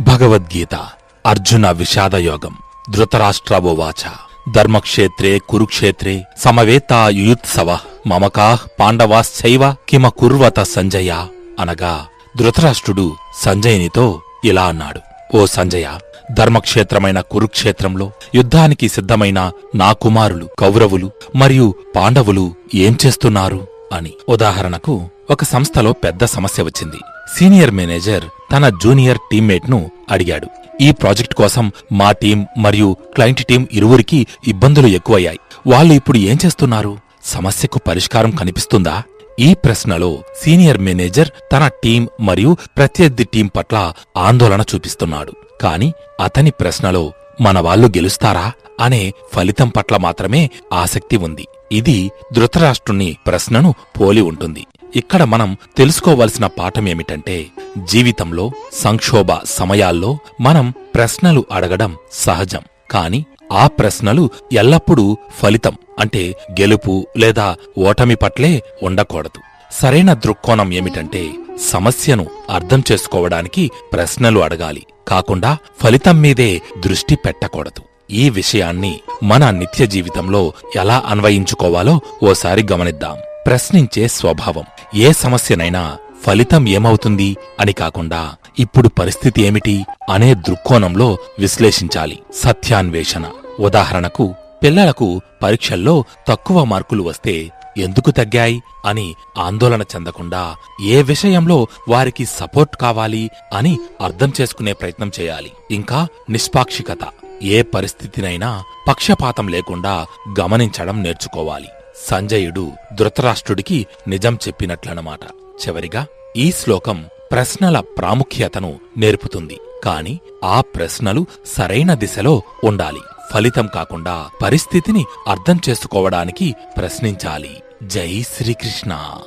భగవద్గీత అర్జున విషాదయోగం ధృతరాష్ట్రవోవాచ. ధర్మక్షేత్రే కురుక్షేత్రే సమవేతాయుత్సవ మమకా పాండవాశ్చైవ కిమ కుర్వత సంజయ అనగా ధృతరాష్ట్రుడు సంజయునితో ఇలా అన్నాడు. ఓ సంజయ ధర్మక్షేత్రమైన కురుక్షేత్రంలో యుద్ధానికి సిద్ధమైన నా కుమారులు కౌరవులు మరియు పాండవులు ఏం చేస్తున్నారు అని. ఉదాహరణకు ఒక సంస్థలో పెద్ద సమస్య వచ్చింది. సీనియర్ మేనేజర్ తన జూనియర్ టీమ్మేట్ను అడిగాడు. ఈ ప్రాజెక్ట్ కోసం మా టీం మరియు క్లయింట్ టీం ఇరువురికి ఇబ్బందులు ఎక్కువయ్యాయి. వాళ్ళు ఇప్పుడు ఏం చేస్తున్నారు? సమస్యకు పరిష్కారం కనిపిస్తుందా? ఈ ప్రశ్నలో సీనియర్ మేనేజర్ తన టీం మరియు ప్రత్యర్థి టీం పట్ల ఆందోళన చూపిస్తున్నాడు. కాని అతని ప్రశ్నలో మన వాళ్ళు గెలుస్తారా అనే ఫలితం పట్ల మాత్రమే ఆసక్తి ఉంది. ఇది ధృతరాష్ట్రుని ప్రశ్నను పోలి ఉంటుంది. ఇక్కడ మనం తెలుసుకోవలసిన పాఠమేమిటంటే జీవితంలో సంక్షోభ సమయాల్లో మనం ప్రశ్నలు అడగడం సహజం. కాని ఆ ప్రశ్నలు ఎల్లప్పుడూ ఫలితం అంటే గెలుపు లేదా ఓటమి పట్లే ఉండకూడదు. సరైన దృక్కోణం ఏమిటంటే సమస్యను అర్థం చేసుకోవడానికి ప్రశ్నలు అడగాలి. కాకుండా ఫలితం మీదే దృష్టి పెట్టకూడదు. ఈ విషయాన్ని మన నిత్య జీవితంలో ఎలా అన్వయించుకోవాలో ఓసారి గమనిద్దాం. ప్రశ్నించే స్వభావం. ఏ సమస్యనైనా ఫలితం ఏమవుతుంది అని కాకుండా ఇప్పుడు పరిస్థితి ఏమిటి అనే దృక్కోణంలో విశ్లేషించాలి. సత్యాన్వేషణ. ఉదాహరణకు పిల్లలకు పరీక్షల్లో తక్కువ మార్కులు వస్తే ఎందుకు తగ్గాయి అని ఆందోళన చెందకుండా ఏ విషయంలో వారికి సపోర్ట్ కావాలి అని అర్థం చేసుకునే ప్రయత్నం చేయాలి. ఇంకా నిష్పాక్షికత. ఏ పరిస్థితినైనా పక్షపాతం లేకుండా గమనించడం నేర్చుకోవాలి. సంజయుడు ధృతరాష్ట్రుడికి నిజం చెప్పినట్లనమాట. చివరిగా ఈ శ్లోకం ప్రశ్నల ప్రాముఖ్యతను నేర్పుతుంది. కాని ఆ ప్రశ్నలు సరైన దిశలో ఉండాలి. ఫలితం కాకుండా పరిస్థితిని అర్థం చేసుకోవడానికి ప్రశ్నించాలి. జై శ్రీకృష్ణ.